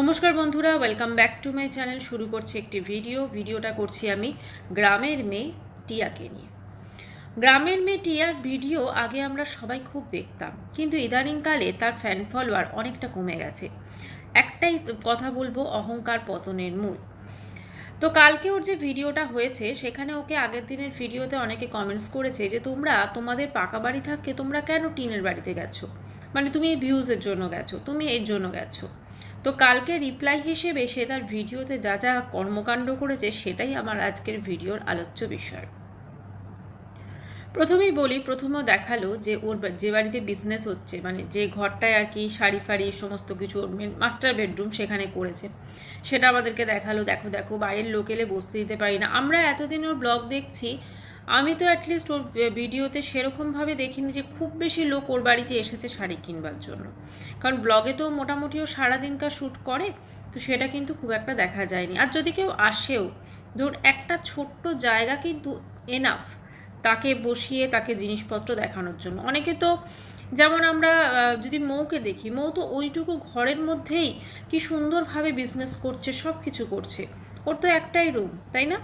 নমস্কার বন্ধুরা welcome back to my channel শুরু করছি একটি ভিডিও ভিডিওটা করছি আমি গ্রামের মেয়ে টিয়াকে নিয়ে। গ্রামের মেয়ে টিয়ার ভিডিও আগে আমরা সবাই খুব দেখতাম, কিন্তু ইদানিংকালে তার ফ্যান ফলোয়ার অনেকটা কমে গেছে। একটাই কথা বলব, অহংকার পতনের মূল। তো কালকে ওর যে ভিডিওটা হয়েছে, সেখানে ওকে আগের দিনের ভিডিওতে অনেকে কমেন্টস করেছে যে, তোমরা তোমাদের পাকা বাড়ি থাকতে তোমরা কেন টিনের বাড়িতে গেছো? মানে তুমি এই ভিউজের জন্য গেছো, তুমি এর জন্য গেছো। তো কালকে রিপ্লাই হিসেবে সে তার ভিডিওতে যা যা কর্মকাণ্ড করেছে সেটাই আমার আজকের ভিডিওর আলোচ্য বিষয়। প্রথমেই বলি, প্রথমেও দেখাল যে ওর যে বাড়িতে বিজনেস হচ্ছে মানে যে ঘরটায় আর কি শাড়ি ফাড়ি সমস্ত কিছু ওর মাস্টার বেডরুম সেখানে করেছে। সেটা আমাদেরকে দেখাল, দেখো দেখো, বাইরের লোক এলে বসতে দিতে পারি না। আমরা এতদিন ওর ব্লগ দেখছি আমি তো অ্যাটলিস্ট ওর ভিডিওতে সেরকমভাবে দেখিনি যে খুব বেশি লোক ওর বাড়িতে এসেছে শাড়ি কিনবার জন্য। কারণ ব্লগে তো মোটামুটি ও সারাদিনকার শ্যুট করে, তো সেটা কিন্তু খুব একটা দেখা যায়নি। আর যদি কেউ আসেও, ধরুন একটা ছোট্ট জায়গা কিন্তু এনাফ তাকে বসিয়ে, তাকে জিনিসপত্র দেখানোর জন্য। অনেকে তো যেমন আমরা যদি মৌকে দেখি, মৌ তো ওইটুকু ঘরের মধ্যেই কি সুন্দরভাবে বিজনেস করছে সব কিছু করছে। ওর তো একটাই রুম তাই না?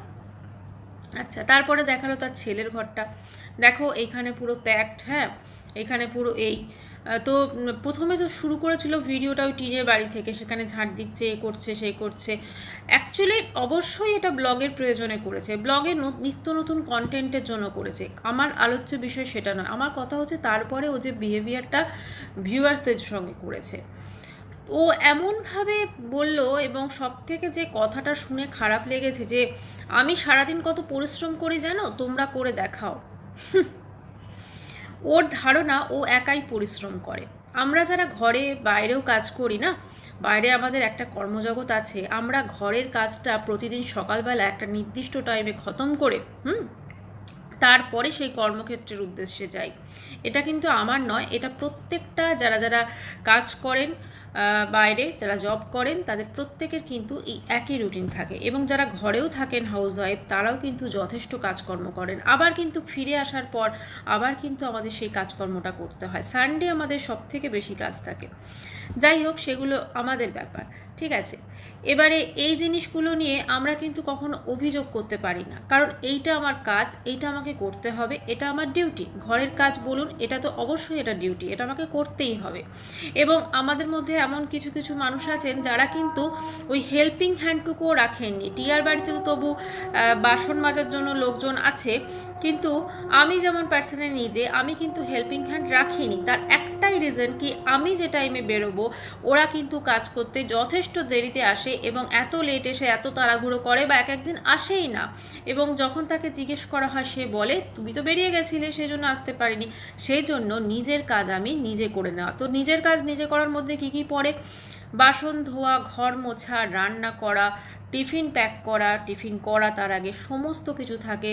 আচ্ছা তারপরে দেখাল তার ছেলের ঘরটা। দেখো এইখানে পুরো প্যাকড হ্যাঁ? এখানে পুরো এই। তো প্রথমে তো শুরু করেছিল ভিডিওটা ওই টিনের বাড়ি থেকে, সেখানে ঝাঁট দিচ্ছে, এ করছে, সে করছে। অ্যাকচুয়ালি অবশ্যই এটা ব্লগের প্রয়োজনে করেছে। ব্লগে নিত্য নতুন কন্টেন্টের জন্য করেছে। আমার আলোচ্য বিষয় সেটা নয়। আমার কথা হচ্ছে, তারপরে ও যে বিহেভিয়ারটা ভিউয়ার্সদের সঙ্গে করেছে। ও এমনভাবে বলল এবং সব থেকে যে কথাটা শুনে খারাপ লেগেছে যে, আমি সারাদিন কত পরিশ্রম করি জানো? তোমরা করে দেখাও। ওর ধারণা, ও একাই পরিশ্রম করে। আমরা যারা ঘরে বাইরেও কাজ করি না, বাইরে আমাদের একটা কর্মজগৎ আছে, আমরা ঘরের কাজটা প্রতিদিন সকালবেলা একটা নির্দিষ্ট টাইমে খতম করে, হুম? তারপরে সেই কর্মক্ষেত্রের উদ্দেশ্যে যাই। এটা কিন্তু আমার নয়, এটা প্রত্যেকটা যারা যারা কাজ করেন বাইরে যারা জব করেন, তাদের প্রত্যেকের কিন্তু এই একই রুটিন থাকে। এবং যারা ঘরেও থাকেন হাউস ওয়াইফ তারাও কিন্তু যথেষ্ট কাজকর্ম করেন। আবার কিন্তু ফিরে আসার পর, আবার কিন্তু আমাদের সেই কাজকর্মটা করতে হয়। সানডে আমাদের সব থেকে বেশি কাজ থাকে। যাই হোক, সেগুলো আমাদের ব্যাপার। ঠিক আছে? এবারে এই জিনিসগুলো নিয়ে আমরা কিন্তু কখনো অভিযোগ করতে পারি না। কারণ এইটা আমার কাজ, এইটা আমাকে করতে হবে, এটা আমার ডিউটি। ঘরের কাজ বলুন, এটা তো অবশ্যই এটা ডিউটি, এটা আমাকে করতেই হবে। এবং আমাদের মধ্যে এমন কিছু কিছু মানুষ আছেন যারা কিন্তু ওই হেল্পিং হ্যান্ডটুকুও রাখেননি। টিয়ার বাড়িতে তো তবু বাসন মাজার জন্য লোকজন আছে। কিন্তু আমি যেমন পার্সনে নিজে, আমি কিন্তু হেল্পিং হ্যান্ড রাখিনি। তার একটাই রিজন কি আমি যে টাইমে বেরোবো, ওরা কিন্তু কাজ করতে যথেষ্ট দেরিতে আসে এবং এত লেট এসে এত তাড়াহুড়ো করে বা এক একদিন আসেই না। এবং যখন তাকে জিজ্ঞেস করা হয়, সে বলে, তুমি তো বেরিয়ে গেছিলে সেই জন্য আসতে পারিনি। সেই জন্য নিজের কাজ আমি নিজে করে নেওয়া। তো নিজের কাজ নিজে করার মধ্যে কি কি পড়ে? বাসন ধোয়া, ঘর মোছা, রান্না করা, টিফিন প্যাক করা, টিফিন করা তার আগে সমস্ত কিছু থাকে।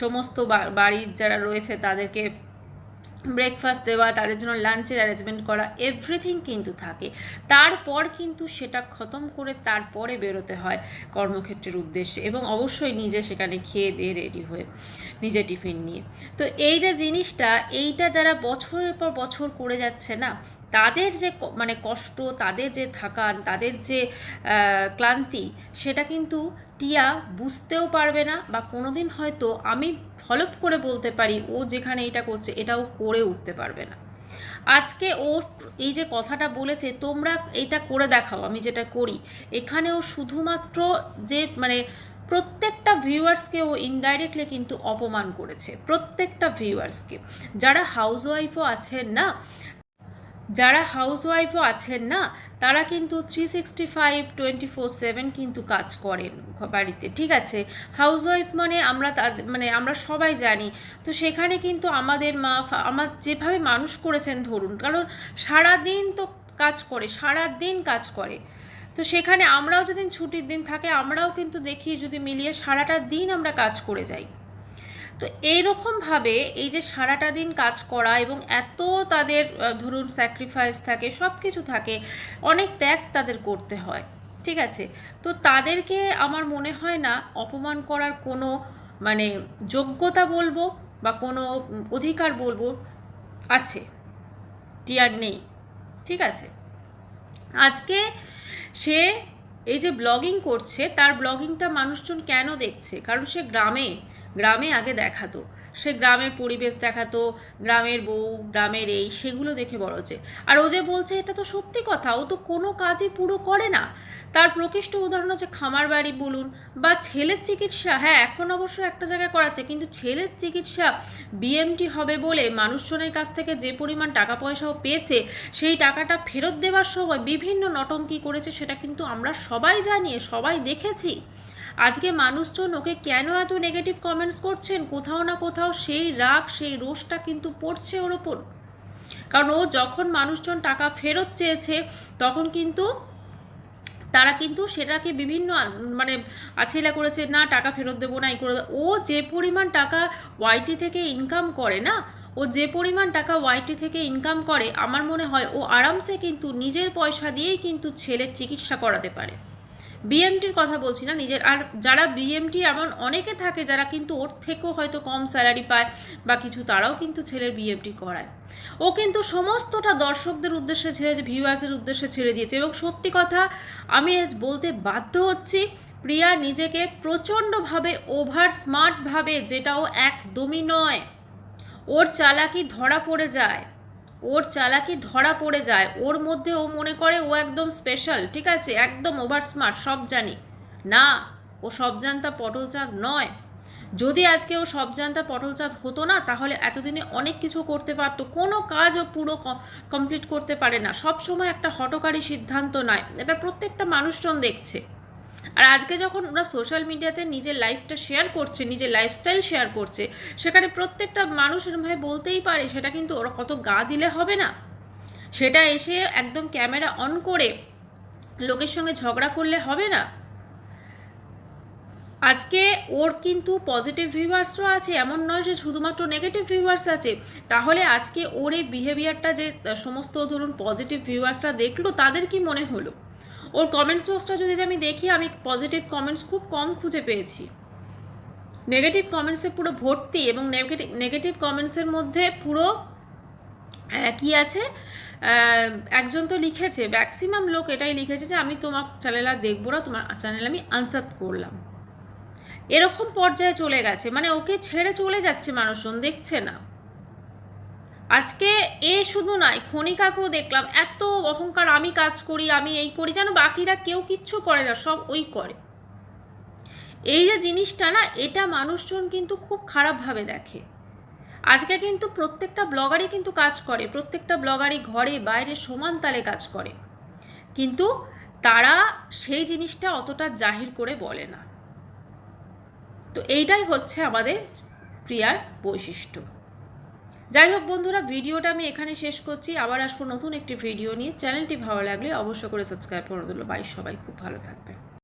সমস্ত বাড়ির যারা রয়েছে তাদেরকে ব্রেকফাস্ট দেওয়া, তাদের জন্য লাঞ্চের অ্যারেঞ্জমেন্ট করা এভরিথিং কিন্তু থাকে। তারপর কিন্তু সেটা খতম করে তারপরে বেরোতে হয় কর্মক্ষেত্রের উদ্দেশ্যে এবং অবশ্যই নিজে সেখানে খেয়ে দিয়ে রেডি হয়ে নিজে টিফিন নিয়ে। তো এই যে জিনিসটা, এইটা যারা বছরের পর বছর করে যাচ্ছে না, তাদের যে মানে কষ্ট, তাদের যে থাকান, তাদের যে ক্লান্তি, সেটা কিন্তু টিয়া বুঝতেও পারবে না বা কোনোদিন হয়তো আমি ফলপ করে বলতে পারি ও যেখানে এটা করছে এটাও করে উঠতে পারবে না। আজকে ও এই যে কথাটা বলেছে, তোমরা এটা করে দেখাও, আমি যেটা করি। এখানেও শুধুমাত্র যে মানে প্রত্যেকটা ভিউয়ার্সকে ও ইনডাইরেক্টলি কিন্তু অপমান করেছে, প্রত্যেকটা ভিউয়ার্সকে যারা হাউস ওয়াইফও আছেন না, যারা হাউস ওয়াইফও আছেন না তারা কিন্তু three sixty five twenty four seven কিন্তু কাজ করেন বাড়িতে। ঠিক আছে? হাউস ওয়াইফ মানে আমরা তাদের মানে আমরা সবাই জানি। তো সেখানে কিন্তু আমাদের মা আমার যেভাবে মানুষ করেছেন ধরুন, কারণ সারা দিন তো কাজ করে সারা দিন কাজ করে। তো সেখানে আমরাও যেদিন ছুটির দিন থাকে, আমরাও কিন্তু দেখি যদি মিলিয়ে সারাটা দিন আমরা কাজ করে যাই। তো এইরকমভাবে এই যে সারাটা দিন কাজ করা এবং এত তাদের ধরুন স্যাক্রিফাইস থাকে সব কিছু থাকে, অনেক ত্যাগ তাদের করতে হয়, ঠিক আছে? তো তাদেরকে আমার মনে হয় না অপমান করার কোনো মানে যোগ্যতা বলব বা কোনো অধিকার বলব আছে, টিয়ার নেই, ঠিক আছে? আজকে সে এই যে ব্লগিং করছে, তার ব্লগিংটা মানুষজন কেন দেখছে? কারণ সে গ্রামে গ্রামে আগে দেখাতো। সে গ্রামের পরিবেশ দেখাতো, গ্রামের বউ, গ্রামের এই, সেগুলো দেখে বড় হচ্ছে। আর ও যে বলছে, এটা তো সত্যি কথা, ও তো কোনো কাজই পুরো করে না। তার প্রকৃষ্ট উদাহরণ হচ্ছে খামার বাড়ি বলুন বা ছেলের চিকিৎসা। হ্যাঁ এখন অবশ্য একটা জায়গায় করাচ্ছে, কিন্তু ছেলের চিকিৎসা বিএমটি হবে বলে মানুষজনের কাছ থেকে যে পরিমাণ টাকা পয়সাও পেয়েছে, সেই টাকাটা ফেরত দেওয়ার সময় বিভিন্ন নটঙ্কি করেছে, সেটা কিন্তু আমরা সবাই জানি, সবাই দেখেছি। আজকে মানুষজন ওকে কেন এত নেগেটিভ কমেন্টস করছেন? কোথাও না কোথাও সেই রাগ, সেই রোষটা কিন্তু পড়ছে ওর ওপর। কারণ ও যখন মানুষজন টাকা ফেরত চেয়েছে, তখন কিন্তু তারা কিন্তু সেটাকে বিভিন্ন মানে আছিলা করেছে, না, টাকা ফেরত দেবো না, এই করে। ও যে পরিমাণ টাকা ওয়াইটি থেকে ইনকাম করে না, ও যে পরিমাণ টাকা ওয়াইটি থেকে ইনকাম করে, আমার মনে হয় ও আরামসে কিন্তু নিজের পয়সা দিয়েই কিন্তু ছেলের চিকিৎসা করাতে পারে। বিএমটির কথা বলছি না, নিজের, আর যারা বিএমটি এমন অনেকে থাকে যারা কিন্তু ওর থেকেও হয়তো কম স্যালারি পায় বা কিছু, তারাও কিন্তু ছেলের বিএমটি করায়। ও কিন্তু সমস্তটা দর্শকদের উদ্দেশ্যে ছেড়ে ভিউয়ার্সের উদ্দেশ্যে ছেড়ে দিয়েছে এবং সত্যি কথা, আমি আজ বলতে বাধ্য হচ্ছি, প্রিয়া নিজেকে প্রচণ্ডভাবে ওভার স্মার্ট ভাবে, যেটা ও একদমই নয়। ওর চালাকি ধরা পড়ে যায়। ওর চালাকি ধরা পড়ে যায়। ওর মধ্যে ও মনে করে ও একদম স্পেশাল ঠিক আছে? একদম ওভার স্মার্ট সব জানি না, ও সব জানতা পটল চাঁদ নয়। যদি আজকে ও সব জানতা পটল চাঁদ হতো না, তাহলে এতদিনে অনেক কিছু করতে পারতো। কোনো কাজ ও পুরো কমপ্লিট করতে পারে না। সব সময় একটা হটকারী সিদ্ধান্ত নয়। এটা প্রত্যেকটা মানুষজন দেখছে। আর আজকে যখন ওরা সোশ্যাল মিডিয়াতে নিজের লাইফটা শেয়ার করছে, নিজের লাইফস্টাইল শেয়ার করছে, সেখানে প্রত্যেকটা মানুষ এরমভাবে বলতেই পারে, সেটা কিন্তু ওরা কত গা দিলে হবে না। সেটা এসে একদম ক্যামেরা অন করে লোকের সঙ্গে ঝগড়া করলে হবে না। আজকে ওর কিন্তু পজিটিভ ভিউয়ার্সও আছে, এমন নয় যে শুধুমাত্র নেগেটিভ ভিউয়ার্স আছে। তাহলে আজকে ওর এই বিহেভিয়ারটা যে সমস্ত ধরুন পজিটিভ ভিউয়ার্সরা দেখল, তাদের কি মনে হলো? ওর কমেন্টস বক্সটা যদি আমি দেখি, আমি পজিটিভ কমেন্টস খুব কম খুঁজে পেয়েছি। নেগেটিভ কমেন্টসে পুরো ভর্তি এবং নেগেটিভ নেগেটিভ কমেন্টসের মধ্যে পুরো কি আছে? একজন তো লিখেছে ম্যাক্সিমাম লোক এটাই লিখেছে যে, আমি তোমার চ্যানেল আর দেখব না, তোমার চ্যানেল আমি আনসার করলাম। এরকম পর্যায়ে চলে গেছে। মানে ওকে ছেড়ে চলে যাচ্ছে মানুষজন, দেখছে না। আজকে এ শুধু নয় খনিকাকেও দেখলাম। এত অহংকার আমি কাজ করি, আমি এই করি, যেন বাকিরা কেউ কিচ্ছু করে না, সব ওই করে। এই যে জিনিসটা না, এটা মানুষজন কিন্তু খুব খারাপভাবে দেখে। আজকে কিন্তু প্রত্যেকটা ব্লগারই কিন্তু কাজ করে, প্রত্যেকটা ব্লগারই ঘরে, বাইরে, সমান তালে কাজ করে। কিন্তু তারা সেই জিনিসটা অতটা জাহির করে বলে না। তো এইটাই হচ্ছে আমাদের প্রিয়ার বৈশিষ্ট্য। যাই হোক বন্ধুরা, ভিডিওটা আমি এখানে শেষ করছি। আবার আসব নতুন একটি ভিডিও নিয়ে। চ্যানেলটি ভালো লাগলে অবশ্য করে সাবস্ক্রাইব করে দিল। বাই, সবাই খুব ভালো থাকবে